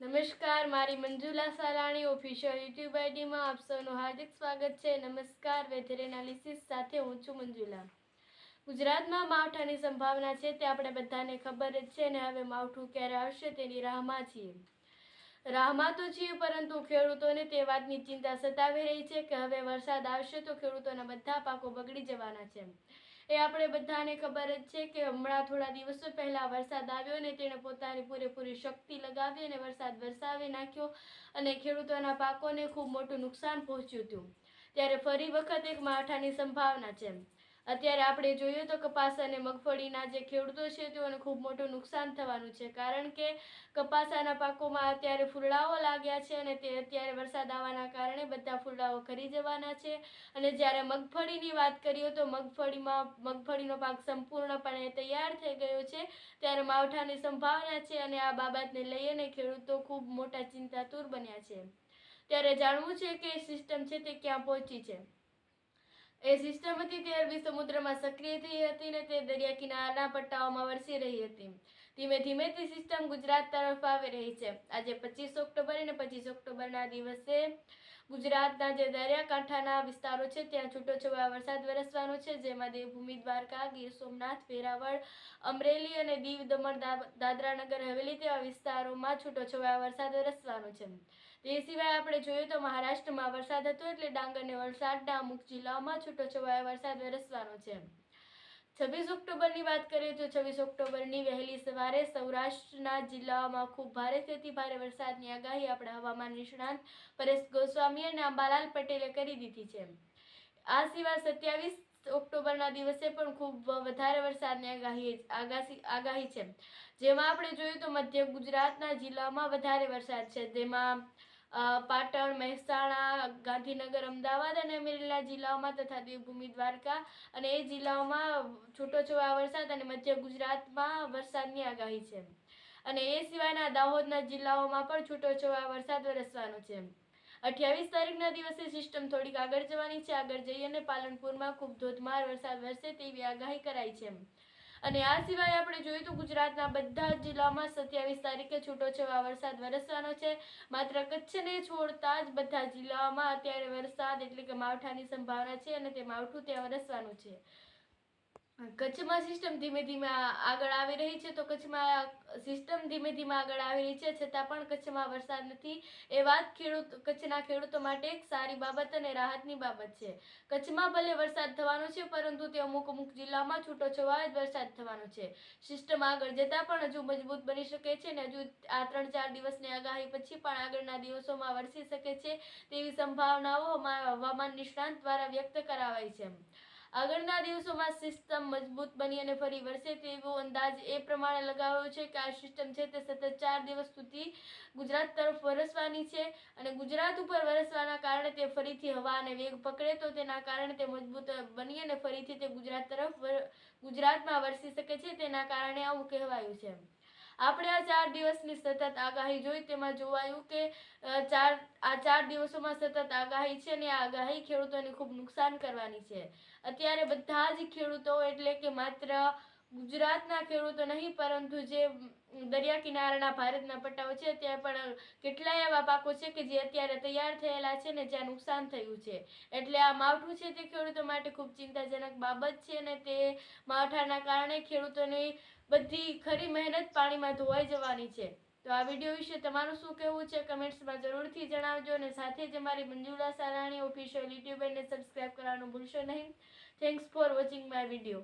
નમસ્કાર, મારી Manjula Salani official YouTube આઈડીમાં આપ સૌનું હાર્દિક સ્વાગત છે. નમસ્કાર વેધર એનાલિસિસ સાથે હું છું મંજુલા. ગુજરાતમાં માવઠાની સંભાવના છે તે આપણે બધાને ખબર જ છે ને હવે માવઠું ક્યારે આવશે તેની રાહમાં છીએ. રાહમાં તો છીએ પરંતુ ખેડૂતોને તે વાતની ચિંતા સતાવી રહી છે કે હવે વરસાદ આવશે તો ખેડૂતોના બધા પાકો બગડી જવાના છે. એ આપણે બધાને ખબર જ છે કે હમણાં થોડા દિવસો પહેલા વરસાદ આવ્યો ને તેણે પોતાની પૂરેપૂરી શક્તિ લગાવી અને વરસાદ વરસાવી નાખ્યો અને ખેડૂતોના પાકોને ખૂબ મોટું નુકસાન પહોંચ્યું હતું. ત્યારે ફરી વખત એક માવઠાની સંભાવના છે. અત્યારે આપણે જોઈએ તો કપાસ અને મગફળીના જે ખેડૂતો છે તેઓને ખૂબ મોટું નુકસાન થવાનું છે. કારણ કે કપાસાના પાકોમાં અત્યારે ફૂલડાઓ લાગ્યા છે અને તે અત્યારે વરસાદ આવવાના કારણે બધા ફૂલડાઓ ખરી જવાના છે. અને જ્યારે મગફળીની વાત કરીએ તો મગફળીમાં, મગફળીનો પાક સંપૂર્ણપણે તૈયાર થઈ ગયો છે. ત્યારે માવઠાની સંભાવના છે અને આ બાબતને લઈને ખેડૂતો ખૂબ મોટા ચિંતાતુર બન્યા છે. ત્યારે જાણવું છે કે સિસ્ટમ છે તે ક્યાં પહોંચી છે? એ સિસ્ટમ હતી તે અરબી સમુદ્રમાં સક્રિય થઈ હતી ને તે દરિયા કિનારાના પટ્ટાઓમાં વરસી રહી હતી. ધીમે ધીમે તે સિસ્ટમ ગુજરાત તરફ આવી રહી છે. આજે પચીસ ઓક્ટોબર અને પચીસ ઓક્ટોબરના દિવસે ગુજરાતના જે દરિયાકાંઠાના વિસ્તારો છે, ત્યાં છૂટોછવાયા વરસાદ વરસવાનો છે, જેમાં દેવભૂમિ, દ્વારકા, ગીર સોમનાથ, વેરાવળ, અમરેલી અને દીવ દમણ દા- દાદરા નગર હવેલી તેવા વિસ્તારોમાં છૂટોછવાયા વરસાદ વરસવાનો છે. તે સિવાય આપણે જોયું તો મહારાષ્ટ્રમાં વરસાદ હતો એટલે ડાંગ અને વલસાડના અમુક જિલ્લાઓમાં છૂટોછવાયો વરસાદ વરસવાનો છે. છવ્વીસ ઓક્ટોબરની વાત કરીએ તો છવ્વીસ ઓક્ટોબરની વહેલી સવારે સૌરાષ્ટ્રના જિલ્લાઓમાં ખૂબ ભારેથી ભારે વરસાદની આગાહી આપણા હવામાન નિષ્ણાંત પરેશ ગોસ્વામી અને અંબાલાલ પટેલે કરી દીધી છે. આ સિવાય સત્યાવીસ ઓક્ટોબરના દિવસે પણ ખૂબ વધારે વરસાદની આગાહી આગાહી આગાહી છે. જેમાં આપણે જોઈએ તો મધ્ય ગુજરાતના જિલ્લાઓમાં વધારે વરસાદ છે. જેમાં પાટણ, મહેસાણા, ગાંધીનગર, અમદાવાદ અને અમરેલા જિલ્લાઓમાં તથા દેવભૂમિ, દ્વારકા અને એ જિલ્લાઓમાં છૂટોછવાયા વરસાદ અને મધ્ય ગુજરાતમાં વરસાદની આગાહી છે. અને એ સિવાયના દાહોદના જિલ્લાઓમાં પણ છૂટોછવાયા વરસાદ વરસવાનો છે. અઠ્યાવીસ તારીખના દિવસે સિસ્ટમ થોડીક આગળ જવાની છે. આગળ જઈ અને પાલનપુરમાં ખૂબ ધોધમાર વરસાદ વરસે તેવી આગાહી કરાઈ છે. અને આ સિવાય આપણે જોયું તો ગુજરાતના બધા જ જિલ્લામાં સત્યાવીસ તારીખે છૂટોછવાયો વરસાદ વરસવાનો છે. માત્ર કચ્છને છોડતા જ બધા જિલ્લાઓમાં અત્યારે વરસાદ એટલે કે માવઠાની સંભાવના છે અને તે માવઠું ત્યાં વરસવાનું છે. કચ્છમાં સિસ્ટમ ધીમે ધીમે આગળ આવી રહી છે, તો કચ્છમાં સિસ્ટમ ધીમે ધીમે આગળ આવી રહી છે, છતાં પણ કચ્છમાં વરસાદ નથી. એ વાત ખેડૂત, કચ્છના ખેડૂતો માટે એક સારી બાબત અને રાહતની બાબત છે. કચ્છમાં ભલે વરસાદ થવાનો છે, પરંતુ તે અમુક અમુક જિલ્લામાં છૂટોછવાયો જ વરસાદ થવાનો છે. સિસ્ટમ આગળ જતાં પણ હજુ મજબૂત બની શકે છે ને હજુ આ ત્રણ ચાર દિવસની આગાહી પછી પણ આગળના દિવસોમાં વરસી શકે છે તેવી સંભાવનાઓ હવામાન નિષ્ણાંત દ્વારા વ્યક્ત કરાવાઈ છે. આગળના દિવસોમાં સિસ્ટમ મજબૂત બની અને ફરી વરસે તેવો અંદાજ એ પ્રમાણે લગાવ્યો છે કે આ સિસ્ટમ છે તે સતત ચાર દિવસ સુધી ગુજરાત તરફ વરસવાની છે અને ગુજરાત ઉપર વરસવાના કારણે તે ફરીથી હવા અને વેગ પકડે તો તેના કારણે તે મજબૂત બની અને ફરીથી તે ગુજરાત તરફ ગુજરાતમાં વરસી શકે છે તેના કારણે આવું કહેવાયું છે. આપણે આ ચાર દિવસની સતત આગાહી જોઈ તેમાં જોવાયું કે ચાર, આ ચાર દિવસોમાં સતત આગાહી છે અને આ આગાહી ખેડૂતોને ખૂબ નુકસાન કરવાની છે. અત્યારે બધા જ ખેડૂતો એટલે કે માત્ર ગુજરાતના ખેડૂતો નહીં, પરંતુ જે દરિયા કિનારાના ભારતના પટ્ટાઓ છે, ત્યાં પણ કેટલાય એવા પાકો છે કે જે અત્યારે તૈયાર થયેલા છે ને જ્યાં નુકસાન થયું છે. એટલે આ માવઠું છે તે ખેડૂતો માટે ખૂબ ચિંતાજનક બાબત છે અને તે માવઠાના કારણે ખેડૂતોની બધી ખરી મહેનત પાણીમાં ધોવાઈ જવાની છે. તો આ વીડિયો વિશે તમારું શું કહેવું છે કમેન્ટ્સમાં જરૂરથી જણાવજો અને સાથે જ અમારી મંજુલા સારાણી ઓફિશિયલ યુટ્યુબ એને સબસ્ક્રાઈબ કરવાનું ભૂલશો નહીં. Thanks for watching my video